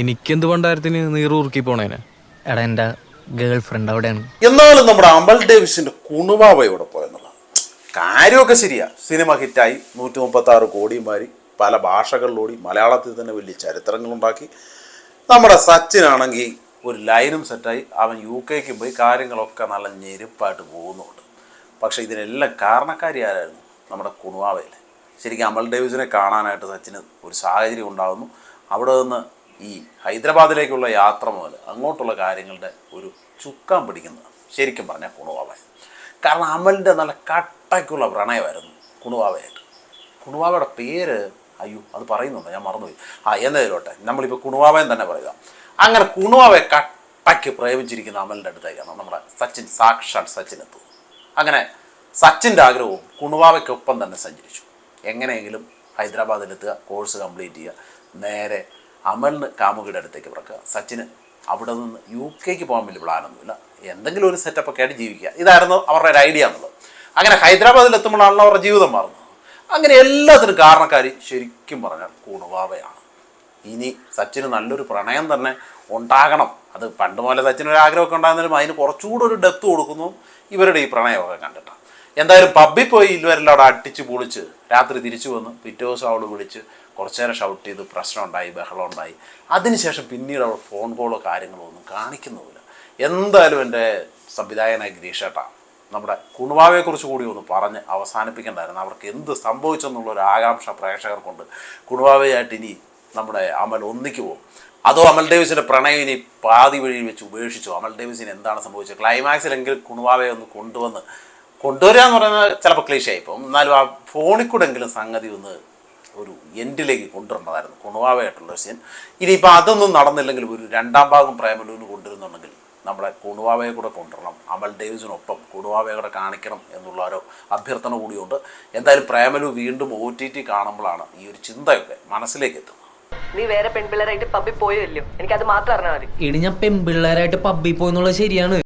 എനിക്കെന്ത് പണ്ടായിരത്തിന് നീറുറുക്കി പോണേനെ? എടാ എന്റെ ഗേൾ ഫ്രണ്ട് അവിടെയാണ്. എന്നാലും നമ്മുടെ അമൽ ഡേവിസിന്റെ കുണുവാവ ഇവിടെ പോയെന്നുള്ള. കാര്യമൊക്കെ ശരിയാ. സിനിമ ഹിറ്റായി. നൂറ്റി മുപ്പത്തി ആറ് കോടിയും മാറി പല ഭാഷകളിലൂടി മലയാളത്തിൽ തന്നെ വലിയ ചരിത്രങ്ങളുണ്ടാക്കി. നമ്മുടെ സച്ചിനാണെങ്കിൽ ഒരു ലൈനും സെറ്റായി. അവൻ യു കെക്ക് പോയി കാര്യങ്ങളൊക്കെ നല്ല ഞെരുപ്പായിട്ട് പോകുന്നുണ്ട്. പക്ഷേ ഇതിനെല്ലാം കാരണക്കാരി ആരായിരുന്നു? നമ്മുടെ കുണുവാവയിലെ ശരിക്കും അമൽ ഡേവിസിനെ കാണാനായിട്ട് സച്ചിന് ഒരു സാഹചര്യം ഉണ്ടാകുന്നു അവിടെ നിന്ന് ഈ ഹൈദരാബാദിലേക്കുള്ള യാത്ര മുതൽ അങ്ങോട്ടുള്ള കാര്യങ്ങളുടെ ഒരു ചുക്കാൻ പിടിക്കുന്നത്. ശരിക്കും പറഞ്ഞാൽ കുണുവാവ. കാരണം അമലിന്റെ നല്ല കട്ടയ്ക്കുള്ള പ്രണയമായിരുന്നു കുണുവാവയായിട്ട്. കുണുവാവയുടെ പേര് അയ്യോ അത് പറയുന്നുണ്ട്? ഞാൻ മറന്നുപോയി. ആ എന്നതിലോട്ടെ നമ്മളിപ്പോൾ കുണുവാവയം തന്നെ പറയുക. അങ്ങനെ കുണുവാവയെ കട്ടയ്ക്ക് പ്രേമിച്ചിരിക്കുന്ന അമലിന്റെ അടുത്തേക്കാണ് നമ്മുടെ സച്ചിൻ സാക്ഷാൽ സച്ചിൻ എത്തുന്നത്. അങ്ങനെ സച്ചിന്റെ ആഗ്രഹവും കുണുവാവയ്ക്കൊപ്പം തന്നെ സഞ്ചരിച്ചു. എങ്ങനെയെങ്കിലും ഹൈദരാബാദിലെത്തുക കോഴ്സ് കംപ്ലീറ്റ് ചെയ്യുക നേരെ അമലിന് കാമുകിയുടെ അടുത്തേക്ക് പിറക്കുക. സച്ചിന് അവിടെ നിന്ന് യു കെക്ക് പോകാൻ വലിയ പ്ലാനൊന്നുമില്ല. എന്തെങ്കിലും ഒരു സെറ്റപ്പ് ഒക്കെ ആയിട്ട് ജീവിക്കുക. ഇതായിരുന്നു അവരുടെ ഒരു ഐഡിയ എന്നുള്ളത്. അങ്ങനെ ഹൈദരാബാദിൽ എത്തുമ്പോഴാണല്ലോ അവരുടെ ജീവിതം മാറുന്നത്. അങ്ങനെ എല്ലാത്തിനും കാരണക്കാരി ശരിക്കും പറഞ്ഞാൽ കുണുവാവയാണ് ഇനി സച്ചിന് നല്ലൊരു പ്രണയം തന്നെ ഉണ്ടാകണം. അത് പണ്ട് മുതലേ സച്ചിന് ഒരു ആഗ്രഹമൊക്കെ ഉണ്ടായിരുന്നാലും അതിന് കുറച്ചുകൂടെ ഒരു ഡെപ്ത് കൊടുക്കുന്നു. ഇവരുടെ ഈ പ്രണയമൊക്കെ കണ്ടിട്ടാണ്. എന്തായാലും പബ്ബിൽ പോയി ഇതുവരെല്ലാം അവിടെ അടിച്ച് പൊളിച്ച് രാത്രി തിരിച്ചു വന്ന്. പിറ്റേ ദിവസം അവൾ വിളിച്ച് കുറച്ചു നേരം ഷൗട്ട് ചെയ്ത് പ്രശ്നം ഉണ്ടായി ബഹളം ഉണ്ടായി. അതിനുശേഷം പിന്നീട് അവൾ ഫോൺ കോളോ കാര്യങ്ങളോ ഒന്നും കാണിക്കുന്നുമില്ല. എന്തായാലും എന്റെ സംവിധായകനായ ഗിരീഷേട്ടാ നമ്മുടെ കുണുവാവയെക്കുറിച്ച് കൂടി ഒന്ന് പറഞ്ഞ് അവസാനിപ്പിക്കേണ്ടായിരുന്നു. അവർക്ക് എന്ത് സംഭവിച്ചെന്നുള്ള ഒരു ആകാംക്ഷ പ്രേക്ഷകർക്കുണ്ട്. കുണുവാവയായിട്ട് ഇനി നമ്മുടെ അമൽ ഒന്നിക്ക് പോകും. അതോ അമൽ ഡേവിസിന്റെ പ്രണയം ഇനി പാതി വഴി വെച്ച് ഉപേക്ഷിച്ചു? അമൽ ഡേവിസിന് എന്താണ് സംഭവിച്ചത്? ക്ലൈമാക്സിലെങ്കിൽ കുണുവാവയെ ഒന്ന് കൊണ്ടുവന്ന് കൊണ്ടുവരിക എന്ന് പറയുന്നത് ചിലപ്പോൾ ക്ലീശയായി പോകും. എന്നാലും ആ ഫോണിൽ കൂടെ എങ്കിലും സംഗതി ഒന്ന് ഒരു എൻഡിലേക്ക് കൊണ്ടുവരേണ്ടതായിരുന്നു കുണുവാവയായിട്ടുള്ള സീൻ ഇനിയിപ്പോൾ അതൊന്നും നടന്നില്ലെങ്കിൽ ഒരു രണ്ടാം ഭാഗം പ്രേമലുവിന് കൊണ്ടുവരുന്നുണ്ടെങ്കിൽ നമ്മുടെ കുണുവാവയെ കൂടെ കൊണ്ടുവരണം. അമൽ ഡേവിസിനൊപ്പം കുണുവാവയെ കൂടെ കാണിക്കണം എന്നുള്ള ഒരു അഭ്യർത്ഥന കൂടിയുണ്ട്. എന്തായാലും പ്രേമലു വീണ്ടും ഒ ടി ടി കാണുമ്പോഴാണ് ഈ ഒരു ചിന്തയൊക്കെ മനസ്സിലേക്ക് എത്തുന്നത്. നീ വേറെ പെൺപിള്ളേരായിട്ട് പബ്ബിൽ പോയല്ലോ അത് മാത്രം അറിഞ്ഞാൽ മതി. ഇനി ഞാൻ പെൺപിള്ളേരായിട്ട് പബ്ബിൽ പോയെന്നുള്ളത് ശരിയാണ്.